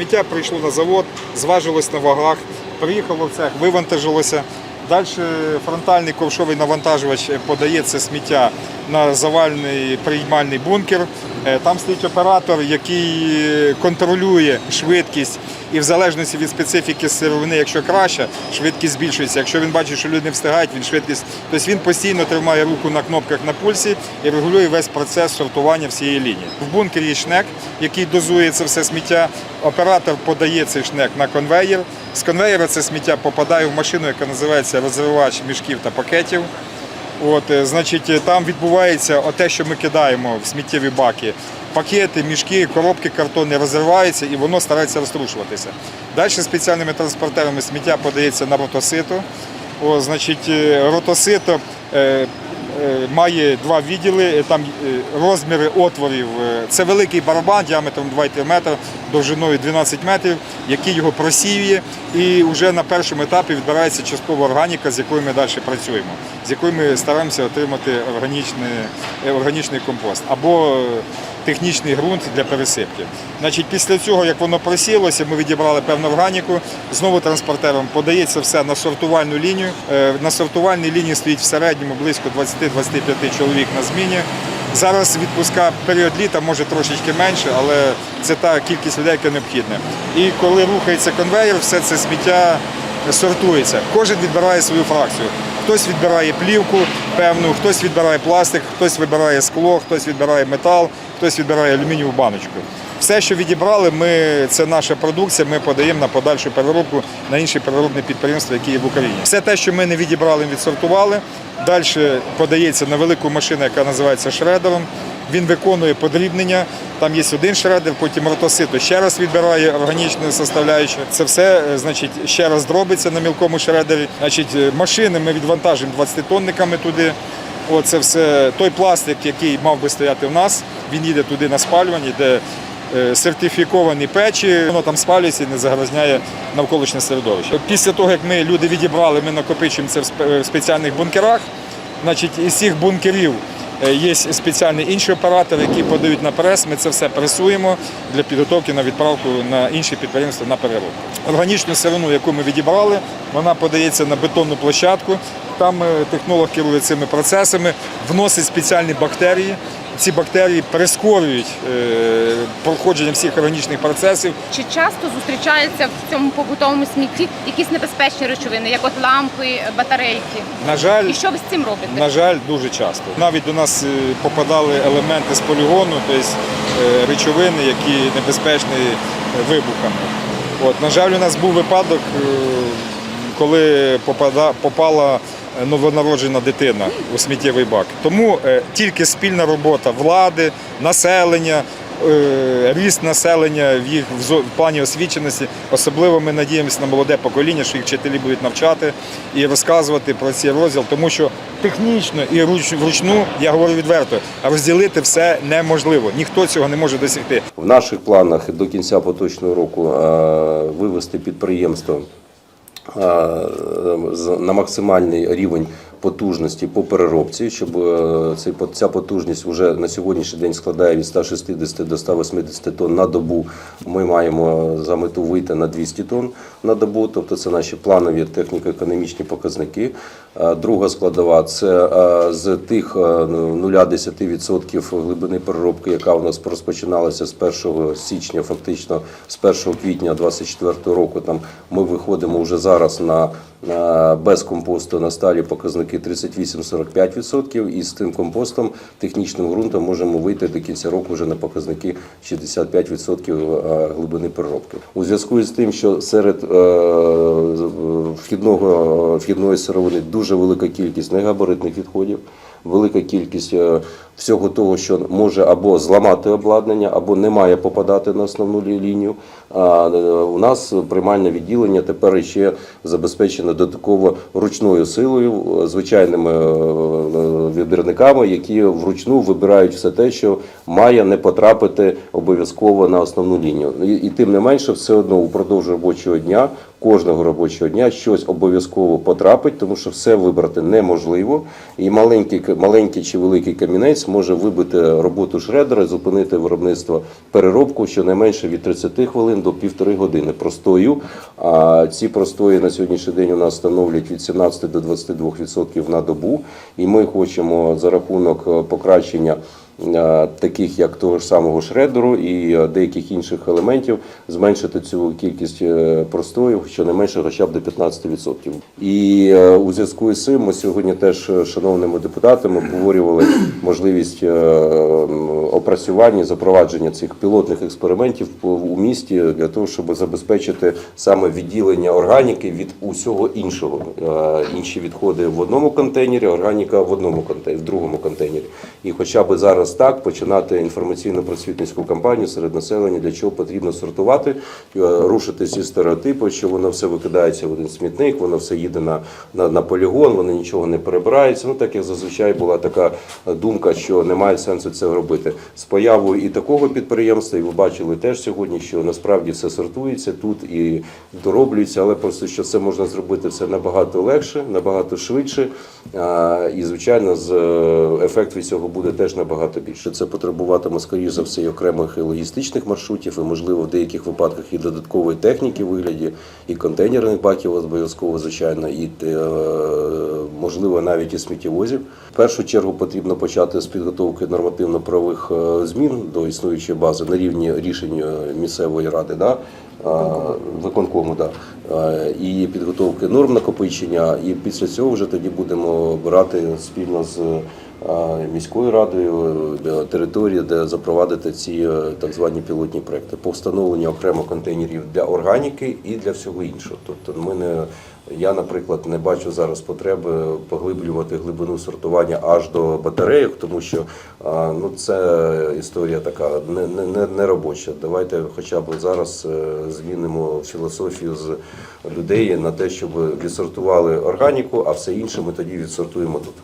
Сміття прийшло на завод, зважилось на вагах, приїхало в цех, вивантажилося. Далі фронтальний ковшовий навантажувач подає це сміття на завальний приймальний бункер. Е, Там стоїть оператор, який контролює швидкість. І в залежності від специфіки сировини, якщо краще, швидкість збільшується. Якщо він бачить, що люди не встигають, він швидкість. Тобто він постійно тримає руку на кнопках на пульсі і регулює весь процес сортування всієї лінії. В бункері шнек, який дозує це все сміття. Оператор подає цей шнек на конвеєр. З конвеєра це сміття попадає в машину, яка називається розривач мішків та пакетів. От, е, значить, е, там відбувається те, що ми кидаємо в сміттєві баки. Пакети, мішки, коробки картонні розриваються і воно старається розтрушуватися. Далі спеціальними транспортерами сміття подається на ротосито. О, значить, е, ротосито має два відділи, е, там е, розміри отворів. е, Це великий барабан діаметром 2,3 метри, довжиною 12 метрів, який його просіює. І вже на першому етапі відбирається часткова органіка, з якою ми далі працюємо, з якою ми стараємося отримати органічний, е, органічний компост або е, технічний ґрунт для пересипки. Значить, після цього, як воно просілося, ми відібрали певну органіку, знову транспортером подається все на сортувальну лінію. Е, На сортувальній лінії стоїть в середньому близько 20-25 чоловік на зміні. Зараз відпуска період літа може трошечки менше, але це та кількість людей, яка необхідна. І коли рухається конвейер, все це сміття сортується. Кожен відбирає свою фракцію. Хтось відбирає плівку певну, хтось відбирає пластик, хтось вибирає скло, хтось відбирає метал, хтось відбирає алюмінієву баночку. Все, що відібрали, ми, це наша продукція, ми подаємо на подальшу переробку на інші переробні підприємства, які є в Україні. Все те, що ми не відібрали, відсортували. Далі подається на велику машину, яка називається шредером. Він виконує подрібнення. Там є один шредер, потім ротосито ще раз відбирає органічну составляючу. Це все е, значить, ще раз дробиться на мілкому шредері. Значить, е, машини ми відвантажуємо 20-тонниками туди. Оце все той пластик, який мав би стояти в нас, він їде туди на спалювання, де е, сертифіковані печі, воно там спалюється і не загрозняє навколишнє середовище. Після того, як ми люди відібрали, ми накопичуємо це в спеціальних бункерах. Значить, із цих бункерів є спеціальні інші оператори, які подають на прес. Ми це все пресуємо для підготовки на відправку на інші підприємства на переробку. Органічну сировину, яку ми відібрали, вона подається на бетонну площадку. Там е, технолог керує цими процесами, вносить спеціальні бактерії. Ці бактерії прискорюють е, проходження всіх органічних процесів. Чи часто зустрічаються в цьому побутовому смітті якісь небезпечні речовини, як от лампи, батарейки? На жаль, І що ви з цим робите? На жаль, дуже часто. Навіть до нас е, попадали елементи з полігону, тобто е, речовини, які небезпечні вибухами. От, на жаль, у нас був випадок, коли попала новонароджена дитина у сміттєвий бак. Тому е, тільки спільна робота влади, населення. е, Ріст населення в їх в плані освіченості. Особливо ми надіємося на молоде покоління, що їх вчителі будуть навчати і розказувати про ці розділ, тому що технічно і руч- вручну, я говорю відверто, розділити все неможливо. Ніхто цього не може досягти. В наших планах до кінця поточного року е, вивести підприємство е, на максимальний рівень потужності по переробці, щоб е, ця потужність вже на сьогоднішній день складає від 160 до 180 тонн на добу. Ми маємо за мету вийти на 200 тонн на добу, тобто це наші планові техніко-економічні показники. Е, Друга складова це е, з тих е, 0,10% глибини переробки, яка у нас розпочиналася з 1 січня, фактично з 1 квітня 2024 року. Там ми виходимо вже зараз на, на без компосту на сталі показники 38-45%, і з тим компостом, технічним ґрунтом можемо вийти до кінця року вже на показники 65% е, глибини переробки. У зв'язку з тим, що серед е, вхідного вхідної сировини дуже велика кількість негабаритних відходів, велика кількість е, всього того, що може або зламати обладнання, або не має попадати на основну лінію. А е, у нас приймальне відділення тепер ще забезпечено додатково ручною силою, е, звичайними е, вибірниками, які вручну вибирають все те, що має не потрапити обов'язково на основну лінію. І, і тим не менше, все одно упродовж робочого дня, кожного робочого дня щось обов'язково потрапить, тому що все вибрати неможливо. І маленький, маленький чи великий камінець зможе вибити роботу шредера, зупинити виробництво переробку щонайменше від 30 хвилин до півтори години простою. А ці простої на сьогоднішній день у нас становлять від 17 до 22% на добу. І ми хочемо за рахунок е, покращення таких як того ж самого шредеру і е, деяких інших елементів зменшити цю кількість е, простою щонайменше хоча б до 15%. І е, у зв'язку з цим ми сьогодні теж е, шановними депутатами обговорювали можливість е, опрацювання, запровадження цих пілотних експериментів у місті для того, щоб забезпечити саме відділення органіки від усього іншого. Е, Інші відходи в одному контейнері, органіка в одному контейнері, в другому контейнері. І хоча б зараз так починати інформаційно просвітницьку кампанію серед населення, для чого потрібно сортувати, е, рушити ці стереотипи, що воно все викидається в один смітник, воно все їде на, на, на полігон, воно нічого не перебирається. Ну так як зазвичай була така думка, що немає сенсу це робити. З появою і такого підприємства, і ви бачили теж сьогодні, що насправді все сортується тут і дороблюється, але просто що це можна зробити все набагато легше, набагато швидше. І звичайно, з е, ефект від цього буде теж набагато більше. Це потребуватиме скоріш за все і окремих і логістичних маршрутів, і можливо в деяких випадках і додаткової техніки в вигляді і контейнерних баків обов'язково, звичайно, і е, можливо навіть і сміттєвозів. В першу чергу потрібно почати з підготовки нормативно-правових е, змін до існуючої бази на рівні рішень е, місцевої ради. Да? А, виконкому, да. І підготовки норм накопичення. І після цього вже тоді будемо брати спільно з міською радою територію, де запровадити ці е, так звані пілотні проекти по встановленню окремо контейнерів для органіки і для всього іншого. Тобто, ми не я, наприклад, не бачу зараз потреби поглиблювати глибину сортування аж до батарейок, тому що ну це історія така не, не, не робоча. Давайте хоча б зараз е, змінимо філософію з людей на те, щоб відсортували органіку, а все інше ми тоді відсортуємо тут.